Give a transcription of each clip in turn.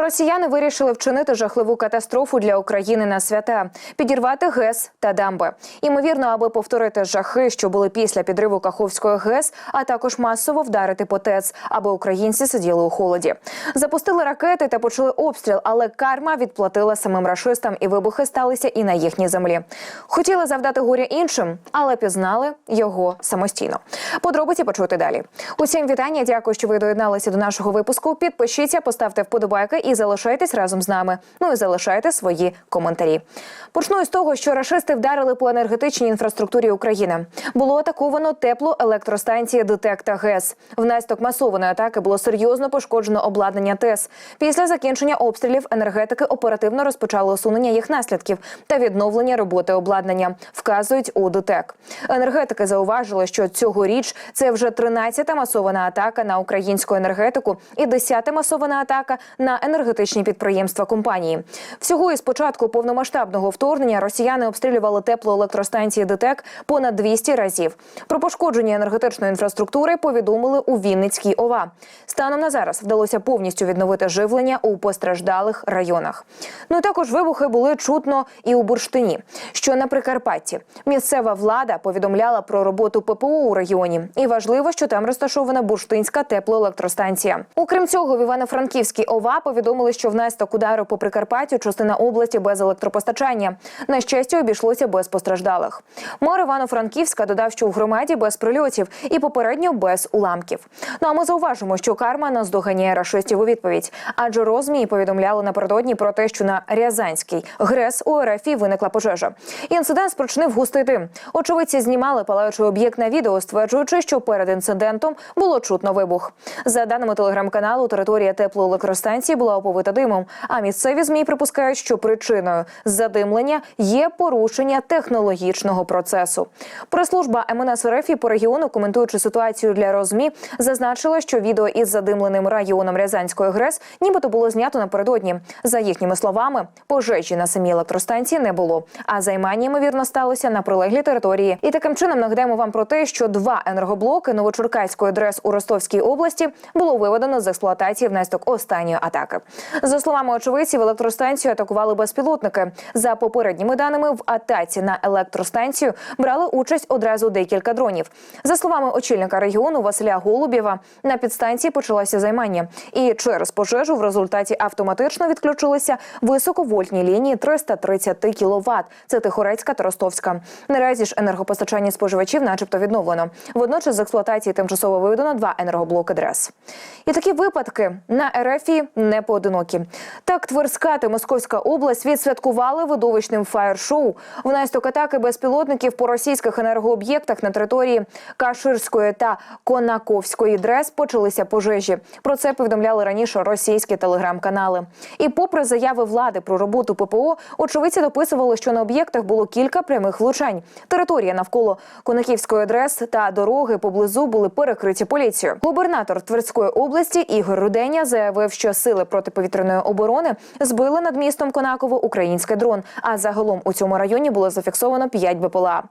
Росіяни вирішили вчинити жахливу катастрофу для України на свята, підірвати ГЕС та дамби. Імовірно, аби повторити жахи, що були після підриву Каховської ГЕС, а також масово вдарити по ТЕЦ, аби українці сиділи у холоді. Запустили ракети та почали обстріл, але карма відплатила самим рашистам, і вибухи сталися і на їхній землі. Хотіли завдати горя іншим, але пізнали його самостійно. Подробиці почути далі. Усім вітання. Дякую, що ви доєдналися до нашого випуску. Підпишіться, поставте вподобайки і залишайтесь разом з нами. Ну і залишайте свої коментарі. Почну із того, що рашисти вдарили по енергетичній інфраструктурі України. Було атаковано теплоелектростанції ДТЕК та ГЕС. Внаслідок масованої атаки було серйозно пошкоджено обладнання ТЕС. Після закінчення обстрілів енергетики оперативно розпочали усунення їх наслідків та відновлення роботи обладнання. Вказують у ДТЕК. Енергетики зауважили, що цьогоріч це вже 13-та масована атака на українську енергетику і 10-та масована атака на енергетичні підприємства компанії. Всього із початку повномасштабного вторгнення росіяни обстрілювали теплоелектростанції ДТЕК понад 200 разів. Про пошкодження енергетичної інфраструктури повідомили у Вінницькій ОВА. Станом на зараз вдалося повністю відновити живлення у постраждалих районах. Ну і також вибухи були чутно і у Бурштині, що на Прикарпатті. Місцева влада повідомляла про роботу ППО у регіоні, і важливо, що там розташована бурштинська теплоелектростанція. Окрім цього, в Івано-Франківській ОВА повідомили, що внаслідок удару по Прикарпаттю частина області без електропостачання. На щастя, обійшлося без постраждалих. Мер Івано-Франківська додав, що у громаді без прильотів і попередньо без уламків. Ну а ми зауважимо, що карма наздоганяє рашистів у відповідь, адже розмії повідомляли напередодні про те, що на Рязанській ГРЕС у РФі виникла пожежа. Інцидент спричинив густий дим. Очевидці знімали палаючий об'єкт на відео, стверджуючи, що перед інцидентом було чутно вибух. За даними телеграм-каналу, територія теплоелектростанції була оповита димом. А місцеві змі припускають, що причиною задимлення є порушення технологічного процесу. Прес-служба МНС РФ по регіону, коментуючи ситуацію для розмі, зазначила, що відео із задимленим районом Рязанської ГРЕС нібито було знято напередодні. За їхніми словами, пожежі на самій електростанції не було, а займання ймовірно сталося на прилеглій території. І таким чином нагадаємо вам про те, що два енергоблоки Новочуркаської ДРЕС у Ростовській області було виведено з експлуатації внаслідок останньої атаки. За словами очевидців, електростанцію атакували безпілотники. За попередніми даними, в атаці на електростанцію брали участь одразу декілька дронів. За словами очільника регіону Василя Голубєва, на підстанції почалося займання, і через пожежу в результаті автоматично відключилися високовольтні лінії 330 кВт. Це Тихорецька та Ростовська. Наразі ж енергопостачання споживачів, начебто, відновлено. Водночас з експлуатації тимчасово виведено два енергоблоки ДРЕС. І такі випадки на РФі не поодинокі. Так, Тверська та Московська область відсвяткували видовищним фаєр-шоу. Внаслідок атаки безпілотників по російських енергооб'єктах на території Каширської та Конаковської ДРЕС почалися пожежі. Про це повідомляли раніше російські телеграм-канали. І попри заяви влади про роботу ППО, очевидці дописували, що на об'єктах було кілька прямих влучань. Територія навколо Конаківської ДРЕС та дороги поблизу були перекриті поліцією. Губернатор Тверської області Ігор Руденя заявив, що сили протиповітряної оборони збили над містом Конаково український дрон. Загалом у цьому районі було зафіксовано 5 БПЛА.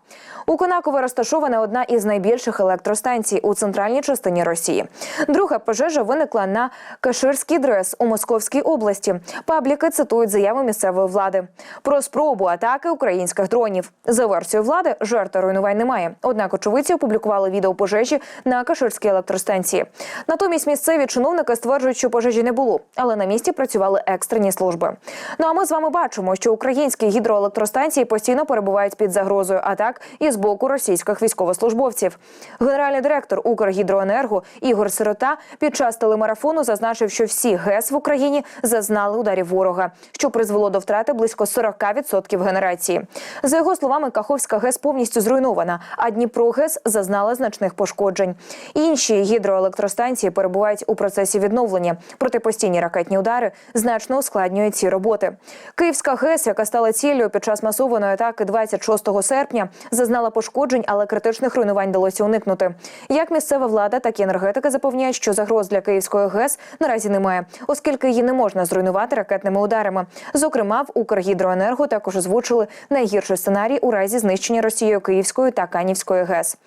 У Конаково розташована одна із найбільших електростанцій у центральній частині Росії. Друга пожежа виникла на Каширській дрес у Московській області. Пабліки цитують заяви місцевої влади про спробу атаки українських дронів. За версією влади жертв руйнувань немає. Однак очевидці опублікували відео пожежі на Каширській електростанції. Натомість місцеві чиновники стверджують, що пожежі не було, але на місці працювали екстрені служби. Ну а ми з вами бачимо, що українські гідроелектростанції постійно перебувають під загрозою атак із боку російських військовослужбовців. Генеральний директор Укргідроенерго Ігор Сирота під час телемарафону зазначив, що всі ГЕС в Україні зазнали ударів ворога, що призвело до втрати близько 40% генерації. За його словами, Каховська ГЕС повністю зруйнована, а Дніпро ГЕС зазнала значних пошкоджень. Інші гідроелектростанції перебувають у процесі відновлення. Проте постійні ракетні удари значно ускладнюють ці роботи. Київська ГЕС, яка стала ціллю під час масованої атаки 26 серпня, зазнала пошкоджень, але критичних руйнувань вдалося уникнути. Як місцева влада, так і енергетика запевняють, що загроз для Київської ГЕС наразі немає, оскільки її не можна зруйнувати ракетними ударами. Зокрема, в Укргідроенерго також озвучили найгірший сценарій у разі знищення Росією Київської та Канівської ГЕС.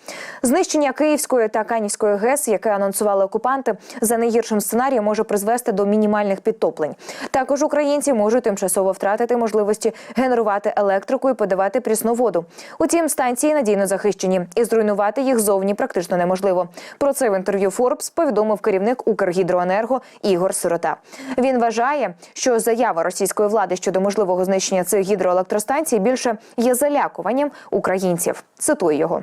Знищення Київської та Канівської ГЕС, яке анонсували окупанти, за найгіршим сценарієм може призвести до мінімальних підтоплень. Також українці можуть тимчасово втратити можливості генерувати електрику і подавати прісну воду. Утім, станції надійно захищені і зруйнувати їх зовні практично неможливо. Про це в інтерв'ю Форбс повідомив керівник Укргідроенерго Ігор Сирота. Він вважає, що заява російської влади щодо можливого знищення цих гідроелектростанцій більше є залякуванням українців. Цитую його.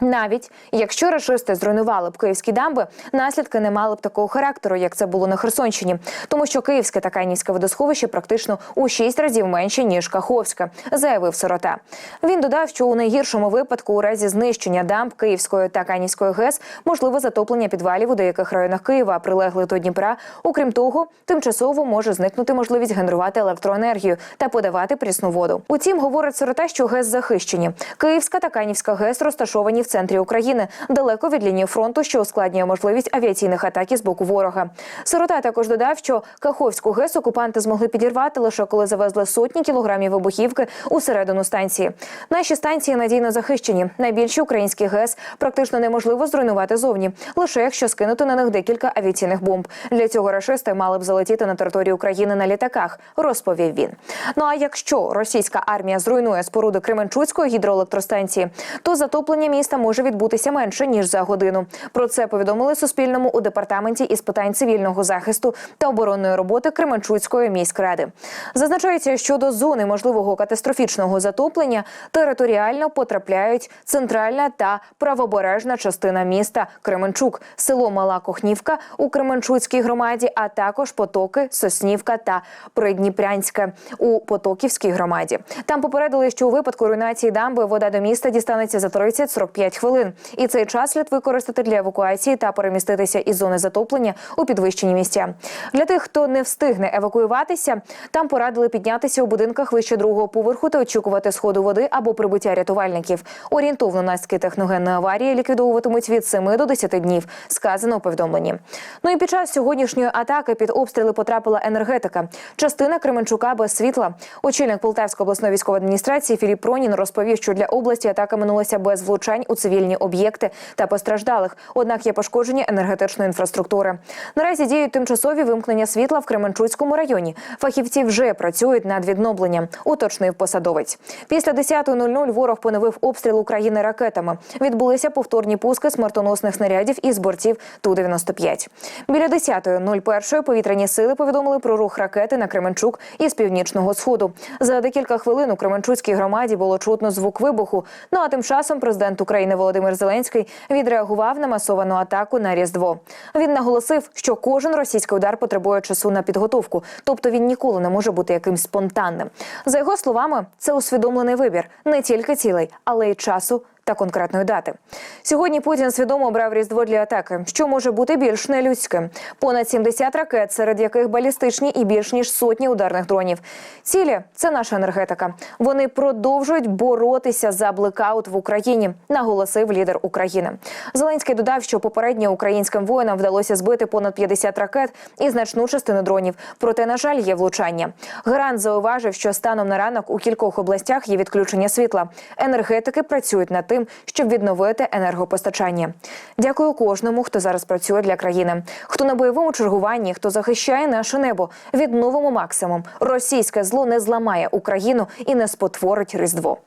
Навіть якщо рашисти зруйнували б київські дамби, наслідки не мали б такого характеру, як це було на Херсонщині, тому що київське та Канівське водосховище практично у шість разів менше ніж Каховське, заявив сирота. Він додав, що у найгіршому випадку, у разі знищення дамб Київської та Канівської ГЕС, можливе затоплення підвалів у деяких районах Києва, прилеглих до Дніпра. Окрім того, тимчасово може зникнути можливість генерувати електроенергію та подавати прісну воду. Утім, говорить сирота, що ГЕС захищені. Київська та Канівська ГЕС розташовані в центрі України, далеко від лінії фронту, що ускладнює можливість авіаційних атак із боку ворога. Сирота також додав, що Каховську ГЕС окупанти змогли підірвати лише коли завезли сотні кілограмів вибухівки у середину станції. Наші станції надійно захищені. Найбільші українські ГЕС практично неможливо зруйнувати зовні, лише якщо скинути на них декілька авіаційних бомб. Для цього рашисти мали б залетіти на територію України на літаках, розповів він. Ну а якщо російська армія зруйнує споруди Кременчуцької гідроелектростанції, то затоплення міста може відбутися менше ніж за годину. Про це повідомили Суспільному у департаменті із питань цивільного захисту та оборонної роботи Кременчуцької міськради. Зазначається, що до зони можливого катастрофічного затоплення територіально потрапляють центральна та правобережна частина міста Кременчук, село Мала Кохнівка у Кременчуцькій громаді, а також потоки Соснівка та Придніпрянське у Потоківській громаді. Там попередили, що у випадку руйнації дамби вода до міста дістанеться за 30-45 хвилин, і цей час слід використати для евакуації та переміститися із зони затоплення у підвищені місця. Для тих, хто не встигне евакуюватися, там порадили піднятися у будинках вище другого поверху та очікувати сходу води або прибуття рятувальників. Орієнтовно наслідки техногенної аварії ліквідовуватимуть від 7 до 10 днів. Сказано у повідомленні. Ну і під час сьогоднішньої атаки під обстріли потрапила енергетика. Частина Кременчука без світла. Очільник Полтавської обласної військової адміністрації Філіп Пронін розповів, що для області атака минулася без влучань у цивільні об'єкти та постраждалих. Однак є пошкодження енергетичної інфраструктури. Наразі діють тимчасові вимкнення світла в Кременчуцькому районі. Фахівці вже працюють над відновленням. Уточнив посадовець. Після 10.00 ворог поновив обстріл України ракетами. Відбулися повторні пуски смертоносних снарядів із бортів Ту-95. Біля 10.01 повітряні сили повідомили про рух ракети на Кременчук із північного сходу. За декілька хвилин у Кременчуцькій громаді було чутно звук вибуху. Ну а тим часом президент України Володимир Зеленський відреагував на масовану атаку на Різдво. Він наголосив, що кожен російський удар потребує часу на підготовку, тобто він ніколи не може бути якимсь спонтанним. За його словами, це усвідомлений вибір не тільки цілей, але й часу. Та конкретної дати сьогодні Путін свідомо обрав різдво для атаки, що може бути більш нелюдським. Понад 70 ракет, серед яких балістичні і більш ніж сотні ударних дронів. Цілі це наша енергетика. Вони продовжують боротися за блекаут в Україні. Наголосив лідер України. Зеленський додав, що попередньо українським воїнам вдалося збити понад 50 ракет і значну частину дронів. Проте, на жаль, є влучання. Грант зауважив, що станом на ранок у кількох областях є відключення світла. Енергетики працюють над тим, щоб відновити енергопостачання. Дякую кожному, хто зараз працює для країни, хто на бойовому чергуванні, хто захищає наше небо. Відновимо максимум. Російське зло не зламає Україну і не спотворить різдво.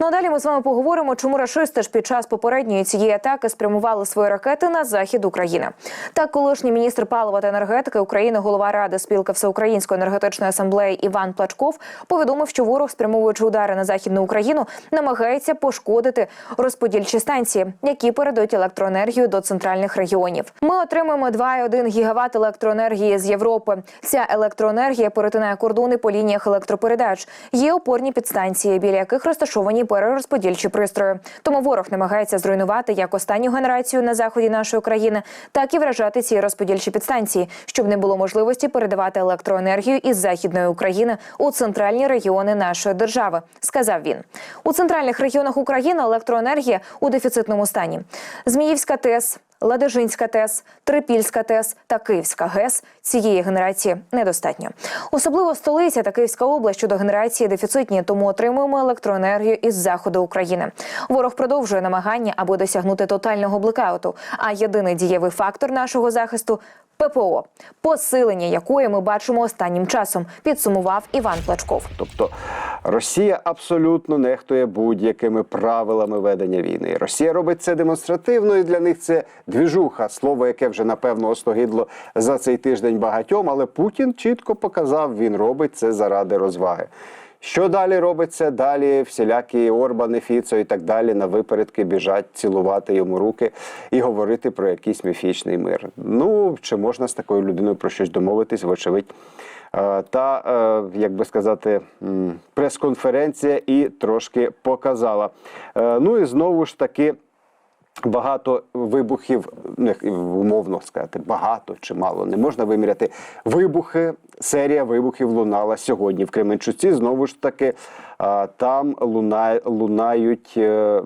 Ну а далі ми з вами поговоримо, чому рашисти ж під час попередньої цієї атаки спрямували свої ракети на захід України. Так, колишній міністр палива та енергетики України, голова ради спілки Всеукраїнської енергетичної асамблеї Іван Плачков повідомив, що ворог, спрямовуючи удари на західну Україну, намагається пошкодити розподільчі станції, які передають електроенергію до центральних регіонів. Ми отримаємо 2,1 гігават електроенергії з Європи. Ця електроенергія перетинає кордони по лініях електропередач. Є опорні підстанції, біля яких розташовані перерозподільчі пристрої. Тому ворог намагається зруйнувати як останню генерацію на заході нашої країни, так і вражати ці розподільчі підстанції, щоб не було можливості передавати електроенергію із західної України у центральні регіони нашої держави. Сказав він у центральних регіонах України електроенергія у дефіцитному стані. Зміївська ТЕС, Ладижинська ТЕС, Трипільська ТЕС та Київська ГЕС цієї генерації недостатньо. Особливо столиця та Київська область щодо генерації дефіцитні, тому отримуємо електроенергію із заходу України. Ворог продовжує намагання, аби досягнути тотального блекауту. А єдиний дієвий фактор нашого захисту ППО посилення якої ми бачимо останнім часом, підсумував Іван Плачков. Тобто Росія абсолютно нехтує будь-якими правилами ведення війни. Росія робить це демонстративно, і для них це двіжуха, слово, яке вже напевно остогидло за цей тиждень багатьом. Але Путін чітко показав, він робить це заради розваги. Що далі робиться? Далі всілякі Орбани, Фіцо і так далі на випередки біжать цілувати йому руки і говорити про якийсь міфічний мир. Ну чи можна з такою людиною про щось домовитись? Вочевидь. Е, Та, е, як би сказати, прес-конференція і трошки показала. Е, Ну і знову ж таки. Багато вибухів, ну, умовно сказати, багато чи мало не можна виміряти. Вибухи, серія вибухів лунала сьогодні в Кременчуці. Знову ж таки, там луна, лунають е,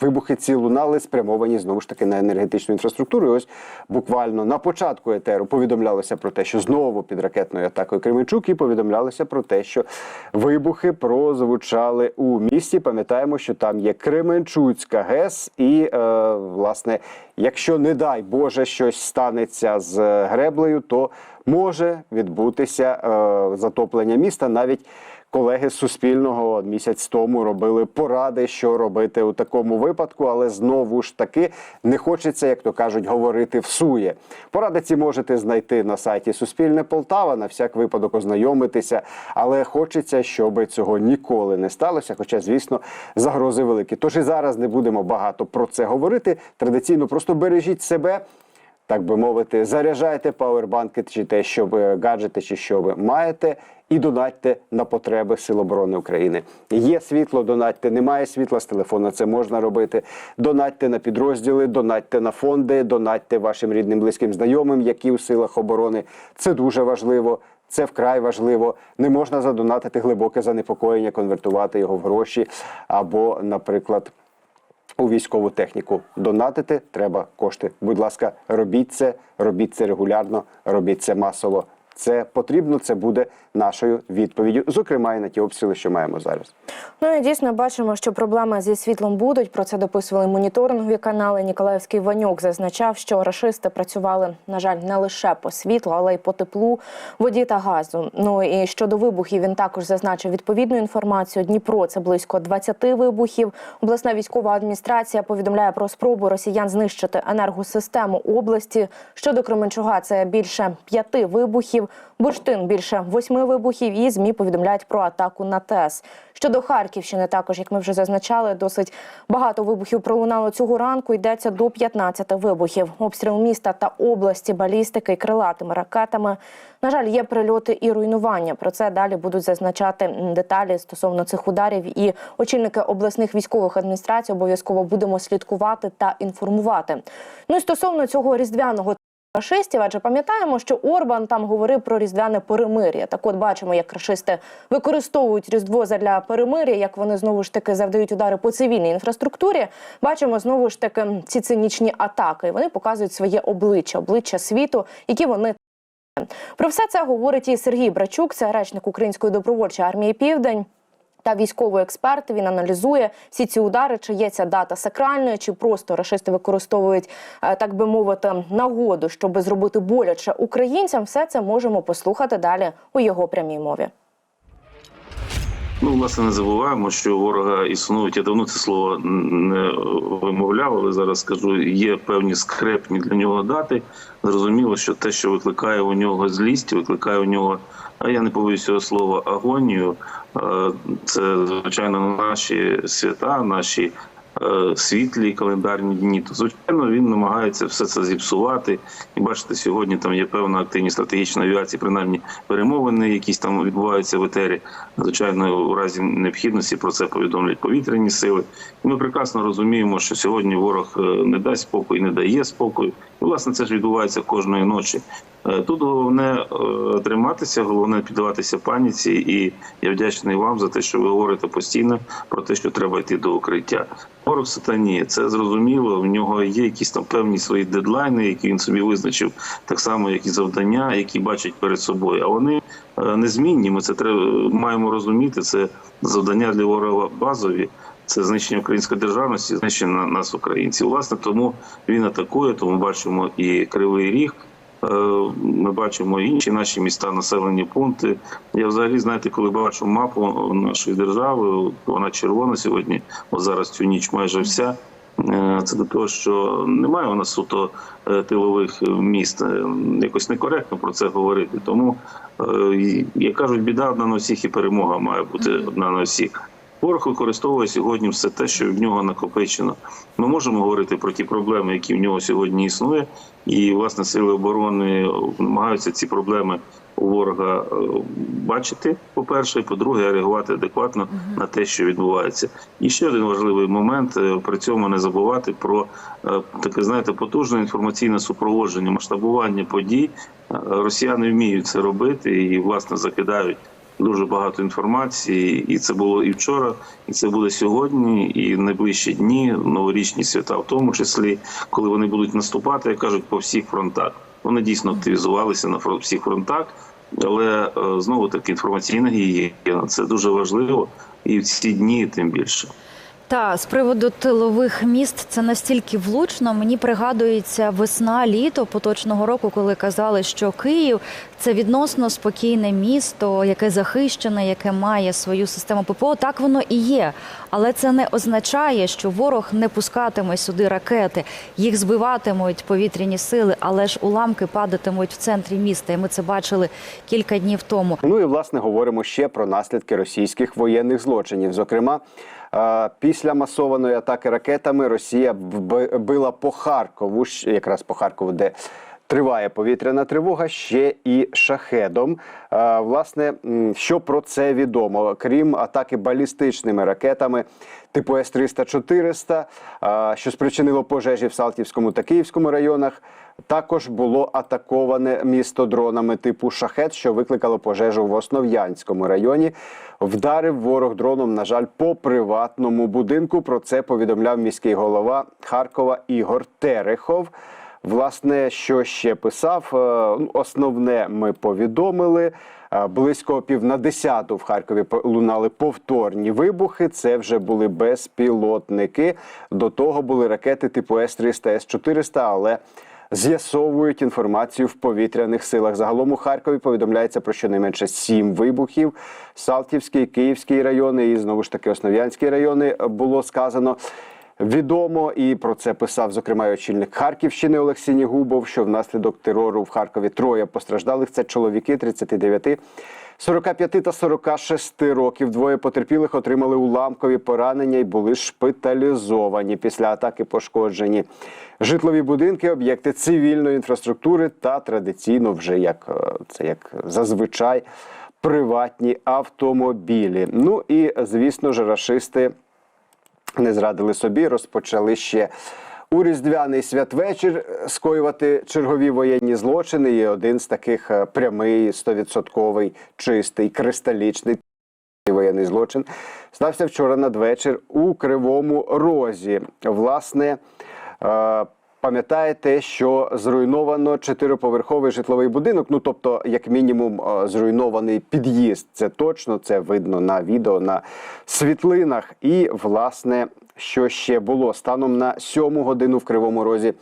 вибухи. Ці лунали спрямовані знову ж таки на енергетичну інфраструктуру. І ось буквально на початку етеру повідомлялося про те, що знову під ракетною атакою Кременчук, і повідомлялося про те, що вибухи прозвучали у місті. Пам'ятаємо, що там є Кременчуцька ГЕС, і е, власне, якщо не дай Боже щось станеться з греблею, то може відбутися е, затоплення міста навіть. Колеги з Суспільного місяць тому робили поради, що робити у такому випадку, але знову ж таки не хочеться, як то кажуть, говорити всує. Поради ці можете знайти на сайті Суспільне Полтава, на всяк випадок ознайомитися, але хочеться, щоб цього ніколи не сталося. Хоча, звісно, загрози великі. Тож і зараз не будемо багато про це говорити. Традиційно просто бережіть себе так би мовити, заряджайте пауербанки чи те, що ви гаджети, чи що ви маєте, і донатьте на потреби Сил оборони України. Є світло, донатьте, немає світла з телефона. Це можна робити. Донатьте на підрозділи, донатьте на фонди, донатьте вашим рідним, близьким, знайомим, які у силах оборони. Це дуже важливо. Це вкрай важливо. Не можна задонатити глибоке занепокоєння, конвертувати його в гроші або, наприклад у військову техніку. Донатити треба кошти. Будь ласка, робіть це, робіть це регулярно, робіть це масово. Це потрібно, це буде нашою відповіддю, зокрема і на ті обстріли, що маємо зараз. Ну і дійсно бачимо, що проблеми зі світлом будуть. Про це дописували моніторингові канали. Ніколаївський Ванюк зазначав, що рашисти працювали, на жаль, не лише по світлу, але й по теплу, воді та газу. Ну і щодо вибухів він також зазначив відповідну інформацію. Дніпро це близько 20 вибухів. Обласна військова адміністрація повідомляє про спробу росіян знищити енергосистему області. Щодо Кременчуга, це більше п'яти вибухів. Бурштин більше восьми вибухів. І змі повідомляють про атаку на ТЕС. Щодо Харківщини, також як ми вже зазначали, досить багато вибухів пролунало цього ранку. Йдеться до 15 вибухів. Обстріл міста та області, балістики і крилатими ракетами. На жаль, є прильоти і руйнування. Про це далі будуть зазначати деталі стосовно цих ударів. І очільники обласних військових адміністрацій обов'язково будемо слідкувати та інформувати. Ну і стосовно цього різдвяного рашистів, адже пам'ятаємо, що Орбан там говорив про різдвяне перемир'я. Так от бачимо, як рашисти використовують різдво задля перемир'я, як вони знову ж таки завдають удари по цивільній інфраструктурі. Бачимо знову ж таки ці цинічні атаки. Вони показують своє обличчя, обличчя світу, які вони. Про все це говорить і Сергій Брачук, це речник Української добровольчої армії Південь. Та військовий експерт він аналізує всі ці удари, чи є ця дата сакральною, чи просто рашисти використовують, е, так би мовити, нагоду, щоб зробити боляче українцям. Все це можемо послухати далі у його прямій мові. Ну, власне, не забуваємо, що ворога існують. Я давно це слово не вимовляв, але зараз скажу, є певні скрепні для нього дати. Зрозуміло, що те, що викликає у нього злість, викликає у нього, я не побоюсь цього слова, агонію. е, Це звичайно наші свята, наші світлі календарні дні. То звичайно він намагається все це зіпсувати. І бачите, сьогодні там є певна активність стратегічної авіації, принаймні перемовини, якісь там відбуваються в етері. Звичайно, у разі необхідності про це повідомлять повітряні сили. І ми прекрасно розуміємо, що сьогодні ворог е, не дасть спокою, не дає спокою. І власне це ж відбувається кожної ночі. Е, Тут головне е, триматися, головне піддаватися паніці, і я вдячний вам за те, що ви говорите постійно про те, що треба йти до укриття. Ворог сатані, це зрозуміло. В нього є якісь там певні свої дедлайни, які він собі визначив, так само, як і завдання, які бачить перед собою. А вони е, незмінні. Ми це треба маємо розуміти. Це завдання для ворога базові. Це знищення української державності, знищення нас, українців. Власне, тому він атакує. Тому бачимо і кривий ріг. Е, Ми бачимо інші наші міста, населені пункти. Я взагалі, знаєте, коли бачу мапу нашої держави, вона червона сьогодні, от зараз цю ніч майже вся. Е, Це до того, що немає у нас суто е, тилових міст. Якось некоректно про це говорити. Тому, як кажуть, біда одна на всіх і перемога має бути одна на всіх. Ворог використовує сьогодні все те, що в нього накопичено. Ми можемо говорити про ті проблеми, які в нього сьогодні існує, і власне сили оборони намагаються ці проблеми у ворога е, бачити. По перше, і по-друге, реагувати адекватно на те, що відбувається. І ще один важливий момент: е, при цьому не забувати про е, таке, знаєте, потужне інформаційне супроводження, масштабування подій. Росіяни вміють це робити і власне закидають дуже багато інформації, і це було і вчора, і це буде сьогодні, і найближчі дні, новорічні свята, в тому числі, коли вони будуть наступати, як кажуть, по всіх фронтах. Вони дійсно активізувалися на фронт всіх фронтах, але е, знову таки інформаційна гігієна це дуже важливо, і в ці дні тим більше. Та з приводу тилових міст це настільки влучно. Мені пригадується весна, літо поточного року, коли казали, що Київ це відносно спокійне місто, яке захищене, яке має свою систему ППО. Так воно і є. Але це не означає, що ворог не пускатиме сюди ракети, їх збиватимуть повітряні сили, але ж уламки падатимуть в центрі міста. І ми це бачили кілька днів тому. Ну і власне говоримо ще про наслідки російських воєнних злочинів. Зокрема, після масованої атаки ракетами Росія била по Харкову, якраз по Харкову, де триває повітряна тривога, ще і шахедом. Власне, що про це відомо? Крім атаки балістичними ракетами типу С-300-400, е, що спричинило пожежі в Салтівському та Київському районах. Також було атаковане місто дронами типу шахет, що викликало пожежу в Основ'янському районі. Вдарив ворог дроном, на жаль, по приватному будинку. Про це повідомляв міський голова Харкова Ігор Терехов. Власне, що ще писав, е, основне ми повідомили. Е, Близько пів на десяту в Харкові лунали повторні вибухи. Це вже були безпілотники. До того були ракети типу С-300, С-400, але з'ясовують інформацію в повітряних силах. Загалом у Харкові повідомляється про щонайменше сім вибухів. Салтівський, Київський райони і знову ж таки Основ'янський райони було сказано. Відомо і про це писав зокрема й очільник Харківщини Олексій Нігубов, що внаслідок терору в Харкові троє постраждалих. Це чоловіки 39, 45 та 46 років. Двоє потерпілих отримали уламкові поранення і були шпиталізовані. Після атаки пошкоджені житлові будинки, об'єкти цивільної інфраструктури та традиційно вже як е, це як зазвичай приватні автомобілі. Ну і звісно ж, рашисти не зрадили собі, розпочали ще у різдвяний святвечір скоювати чергові воєнні злочини. І один з таких е, прямий, стовідсотковий, чистий, кристалічний воєнний злочин стався вчора надвечір у Кривому Розі. Власне. Пам'ятаєте, що зруйновано чотириповерховий житловий будинок. Ну тобто, як мінімум, е, зруйнований під'їзд. Це точно це видно на відео на світлинах. І власне, що ще було станом на сьому годину в Кривому Розі.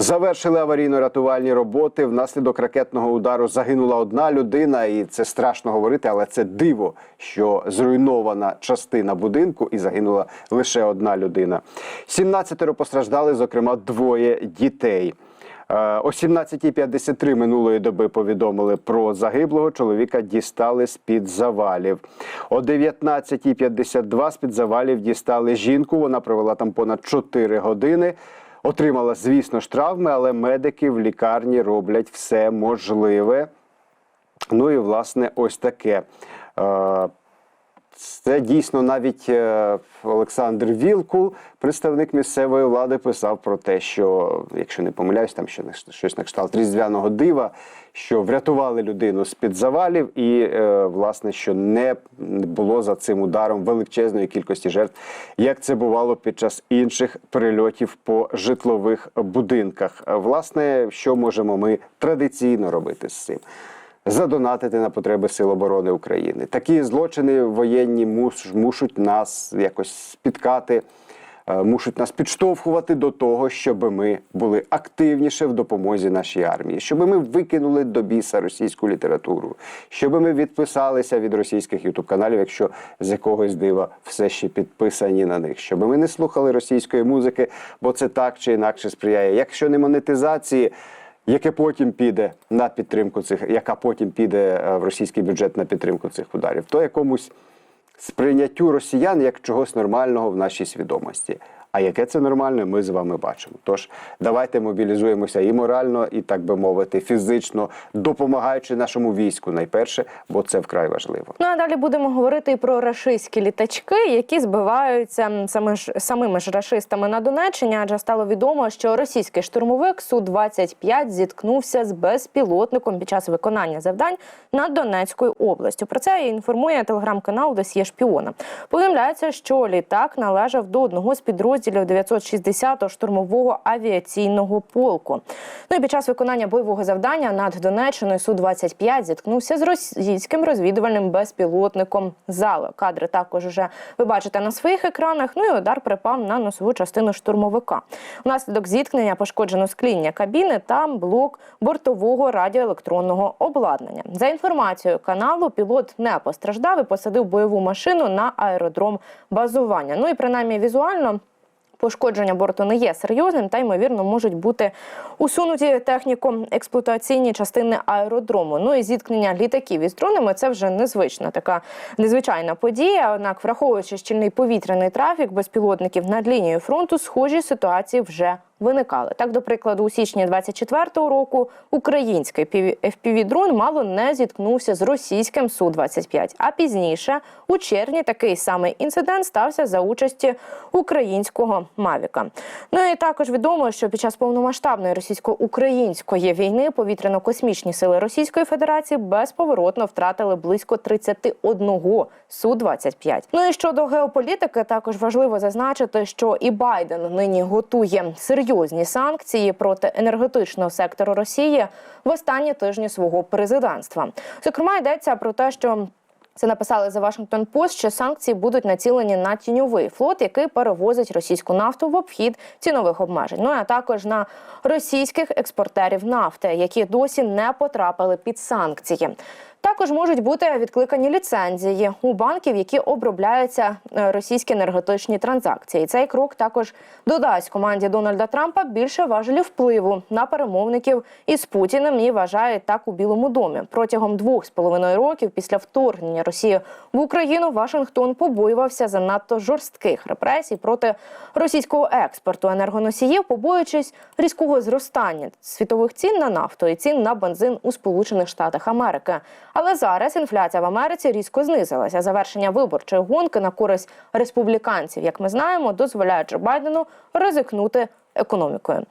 Завершили аварійно-рятувальні роботи. Внаслідок ракетного удару загинула одна людина, і це страшно говорити, але це диво, що зруйнована частина будинку і загинула лише одна людина. 17 постраждали, зокрема, двоє дітей. Е, О 17.53 минулої доби повідомили про загиблого чоловіка. Дістали з під завалів. О 19.52 з під завалів дістали жінку. Вона провела там понад 4 години. Отримала, звісно ж, травми, але медики в лікарні роблять все можливе. Ну і власне, ось таке. Це дійсно навіть е, Олександр Вілкул, представник місцевої влади, писав про те, що, якщо не помиляюсь, там що щось на кшталт різдвяного дива, що врятували людину з під завалів, і е, власне, що не було за цим ударом величезної кількості жертв, як це бувало під час інших прильотів по житлових будинках. Власне, що можемо ми традиційно робити з цим? Задонатити на потреби Сил оборони України. Такі злочини воєнні муш, мушуть нас якось спіткати е, мушуть нас підштовхувати до того, щоб ми були активніше в допомозі нашій армії, щоб ми викинули до біса російську літературу, щоб ми відписалися від російських ютуб каналів, якщо з якогось дива все ще підписані на них, щоб ми не слухали російської музики, бо це так чи інакше сприяє. Якщо не монетизації. Яке потім піде на підтримку цих, яка потім піде е, в російський бюджет на підтримку цих ударів, то якомусь сприйняттю росіян як чогось нормального в нашій свідомості. А яке це нормальне, ми з вами бачимо. Тож давайте мобілізуємося і морально, і так би мовити, фізично, допомагаючи нашому війську найперше, бо це вкрай важливо. Ну а далі будемо говорити і про рашистські літачки, які збиваються саме ж самими ж рашистами на Донеччині, адже стало відомо, що російський штурмовик су 25 зіткнувся з безпілотником під час виконання завдань над Донецькою областю. Про це інформує телеграм-канал Досьє Шпіона. Повідомляється, що літак належав до одного з підрозділів 960-го штурмового авіаційного полку. Ну і під час виконання бойового завдання над Донеччиною су 25 зіткнувся з російським розвідувальним безпілотником зала. Кадри також вже ви бачите на своїх екранах. Ну і удар припав на носову частину штурмовика. Внаслідок зіткнення пошкоджено скління кабіни та блок бортового радіоелектронного обладнання. За інформацією каналу, пілот не постраждав і посадив бойову машину на аеродром базування. Ну і принаймні візуально. Пошкодження борту не є серйозним та ймовірно можуть бути усунуті техніко-експлуатаційні частини аеродрому. Ну і зіткнення літаків із дронами це вже незвична така незвичайна подія. Однак, враховуючи щільний повітряний трафік безпілотників над лінією фронту, схожі ситуації вже виникали. Так, до прикладу, у січні 24-го року український FPV-дрон мало не зіткнувся з російським Су-25. А пізніше, у червні, такий самий інцидент стався за участі українського Мавіка. Ну і також відомо, що під час повномасштабної російсько-української війни повітряно-космічні сили Російської Федерації безповоротно втратили близько 31 Су-25. Ну і щодо геополітики, також важливо зазначити, що і Байден нині готує серйозні санкції проти енергетичного сектору Росії в останні тижні свого президентства. Зокрема, йдеться про те, що це написали за Вашингтон Пост, що санкції будуть націлені на тіньовий флот, який перевозить російську нафту в обхід цінових обмежень. Ну а також на російських експортерів нафти, які досі не потрапили під санкції. Також можуть бути відкликані ліцензії у банків, які обробляються е, російські енергетичні транзакції. Цей крок також додасть команді Дональда Трампа більше важелів впливу на перемовників із Путіним і вважають так у Білому домі. Протягом двох з половиною років після вторгнення Росії в Україну Вашингтон побоювався занадто жорстких репресій проти російського експорту енергоносіїв, побоюючись різкого зростання світових цін на нафту і цін на бензин у Сполучених Штатах Америки. Але зараз інфляція в Америці різко знизилася. Завершення виборчої гонки на користь республіканців, як ми знаємо, дозволяє Джо Байдену ризикнути економікою.